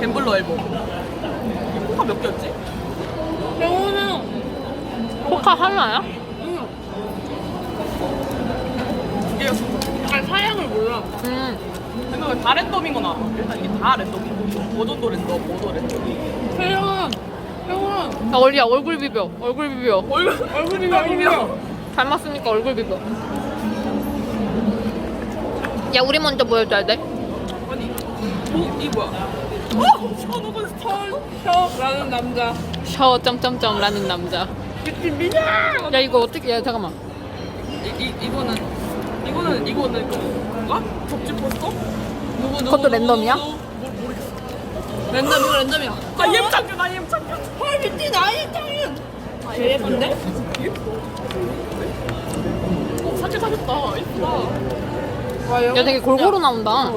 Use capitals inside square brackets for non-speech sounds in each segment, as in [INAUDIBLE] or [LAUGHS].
갬블러 앨범. 포카 몇 개였지? 배우는 포카 하나야? 두 개였어. 약간 사양을 몰라. 음. 근데 왜다 랜덤인 거 나와? 일단 이게 다 랜덤이고. 버전도 랜덤, 뭐도 랜덤. 배우는 배우는 아, 얼리야, 얼굴 비벼. 얼굴 비벼. 얼굴, 얼굴 비벼, 얼굴 비벼. 닮았으니까 얼굴 비벼. 야, 우리 먼저 보여줘야 돼. 이 뭐야? 어! 남자. 샤워 점점점라는 남자. 미친 야, 이거 어떻게, 야, 잠깐만. 이, 이, 이거는 이거는 이거는 그건가? 접지 포스터? 누구 누구 그것도 랜덤이야? 누구, 누구, 모- 모르겠어. 랜덤 이거 랜덤이야. 나 EM 참견 나 EM 참견. 헐 미친 아이 짱이야. 제일 예쁜데? 어, 사진 사줬다. 이쁘다. 와 야, 되게 골고루 나온다.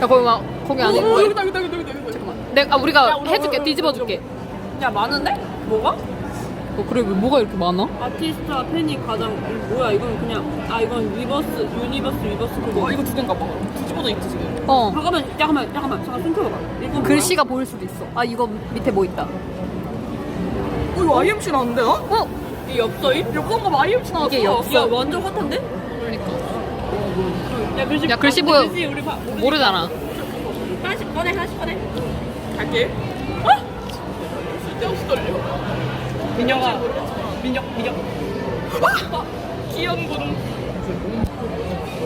야, 거기 막, 거기 안에. 어, 여기다 여기다 여기다 여기다. 여기다. 내가, 아, 우리가 우리, 해줄게. 우리, 뒤집어 우리, 줄게. 야 많은데? 뭐가? 어, 그래, 왜 뭐가 이렇게 많아? 아티스트와 팬이 가장 뭐야 이건 그냥 아 이건 리버스 유니버스 리버스 그거. 어, 이거 두 개인가 봐. 뒤집어져 있지 지금. 어. 잠깐만 잠깐만 잠깐만 잠깐 숨겨봐. 이건? 글씨가 보일 수도 있어. 아, 이거 밑에 뭐 있다. 어, 이거 IMC 나왔는데 나? 어? 이 엽서임? 옆선 거 IMC 나왔어. 이게 엽- 야 완전 핫한데? 그러니까. 야 글씨 야, 글씨 아, 보여. 글씨 우리 봐. 모르- 모르잖아. 하나씩 꺼내 하나씩 꺼내. 갈게. 아! 쓸데없이 떨려. 민혁아. 민혁 민혁. 아! 기현군.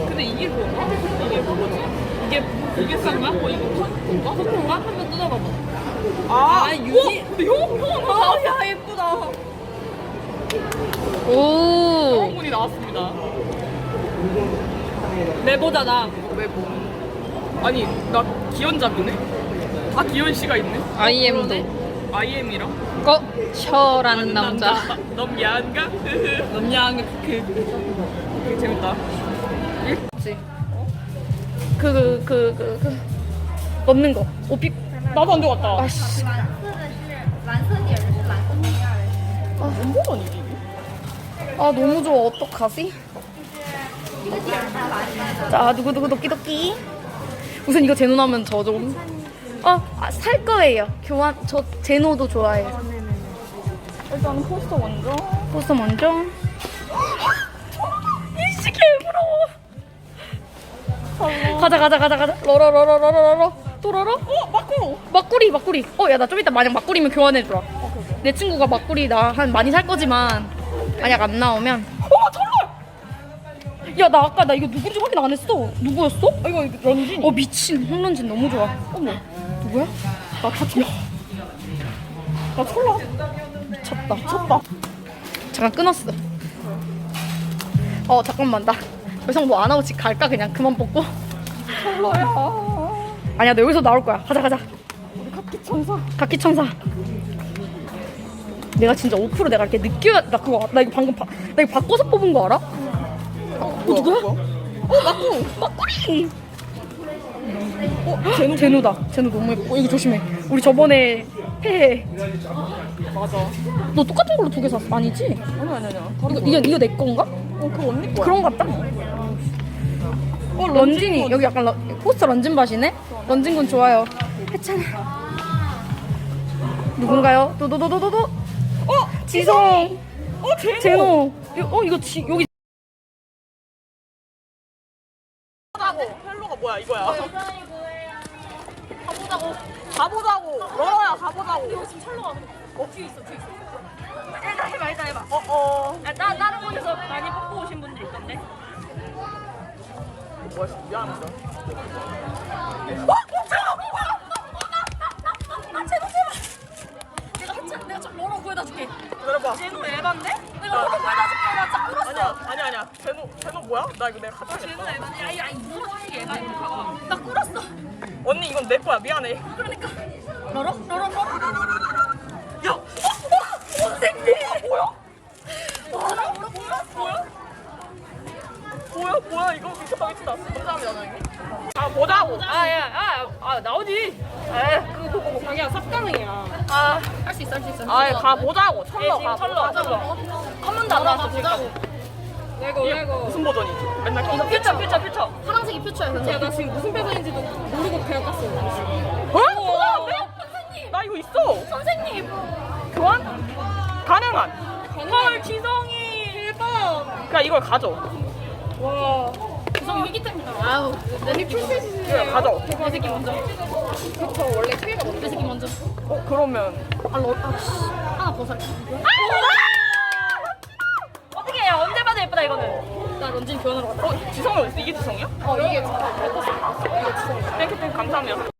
근데 이게 뭐야? 이게 뭐지? 이게 싼가? 어 이거 뭔가? 소품가 한번 뜯어봐봐. 아, 아, 유니- 어? 형, 형, 아야 예쁘다. 오. 형군이 나왔습니다. 내보잖아. 왜 뭐? 아니, 나 기현잡이네? 아, 기현 씨가 있네? IM도. IM이랑? 어? 셔라는 남자. 너무 야한가? [LAUGHS] 남양 [LAUGHS] 그 되게 재밌다. 그 그 그 그 그 넣는 거. 오피 나도 안 좋았다. 아씨. 蓝色的是蓝色底儿的是蓝色面儿的， 뭔 아니지? 아 너무 좋아. 어떡하지? 자, 누구누구 도끼도끼. 우선 이거 제노하면 저 좀. 어, 아, 거예요. 교환, 저 제노도 좋아해요. 일단 포스터 먼저. 포스터 먼저. 이씨 개부러 가자, 가자, 가자, 가자. 러러러러러러러. 또러러? 어, 막구리. 막구리, 막구리. 어, 야, 나 좀 이따 만약 막구리면 교환해줘라. 내 친구가 막구리 나 한 많이 살 거지만 만약 안 나오면 야 나 아까 나 이거 누군지 확인 안 했어. 누구였어? 아, 이거 런쥔이. 어 미친 홍런진 너무 좋아. 어머 누구야? 나 타쳐. 나 철로. 미쳤다. 미쳤다. 잠깐 끊었어. 어 잠깐만 나 더 이상 뭐 안 하고 집 갈까 그냥 그만 뽑고. 철로야. 아니야 너 여기서 나올 거야. 가자 가자. 우리 카키 천사. 각기 천사. 내가 진짜 5% 내가 이렇게 느껴 나 그거 나 이거 방금 바, 나 이거 바꿔서 뽑은 거 알아? 어 누구야? 어 막구 막구리. 어 제노 제노다. 제노 너무 예뻐. 어, 이거 조심해. 우리 저번에 패해. 맞아. 너 똑같은 걸로 두 개 샀어 아니지? 아니, 아니, 아니. 이거 이거 이거 내 건가? 어, 그거 언니 거야. 그런 것 같다. 어 런진이 여기 약간 러, 포스터 런진 밭이네. 런진 군 좋아요. 했잖아. 누군가요? 도도도도도도. 어 지성. 어, 제노! 제노. 어 이거 지 여기. 헬로가 뭐야, 이거야. 가보자고. 가보자고. 러러야, 가보자고. 이거 지금 철로가 어, 뒤에 있어, 뒤에 있어. 일단 해봐 일단 해봐. 어, 어. 아, 따, 다른 곳에서 많이 뽑고 오신 분들 있던데. 뭐야, 미안합니다. 내 제노 제노 뭐야? 나 이거 내가 가져야겠다 야야 이거 얘가 나 꿇었어. 언니 이건 내 거야 미안해 너로? 너로? 너로? 야! 어? 어? 선생님! 뭐야? 뭐라? 뭐라? 뭐라? 뭐야 뭐야 이거 미쳤다 미쳤다 감사합니다 선생님 아 보자고 아야아 아, 나오지 아 그거 보고 자기야 삽가능이야 할수 있어 할 수 있어 아이 가보자고 철러 지금 철러 가보자고 한 번도 안 나왔어 지금 레고 레고 무슨 버전이지? 맨날 이거 퓨처 퓨처. 퓨처 파란색이 퓨처야 근데 나 지금 무슨 배선인지도 모르고 그냥 땄어 어? 선생님? 나 이거 있어. 선생님. 교환? 가능한. 헐 지성이. 대박. 그냥 이걸 가져. 구성이 희귀템이다. 아우 내리 풀셋이 이걸 가져. 내 새끼 먼저. 저 원래 크기가 내 새끼 먼저. 어 그러면. 아 러, 아, 씨. 하나 벗어 해요? 예쁘다 이거는. 나 런쥔 교환하러 갔다 어 지성이 어디 있어? 이게 지성이야? 어 이게 지성이야 땡큐 땡큐 감사합니다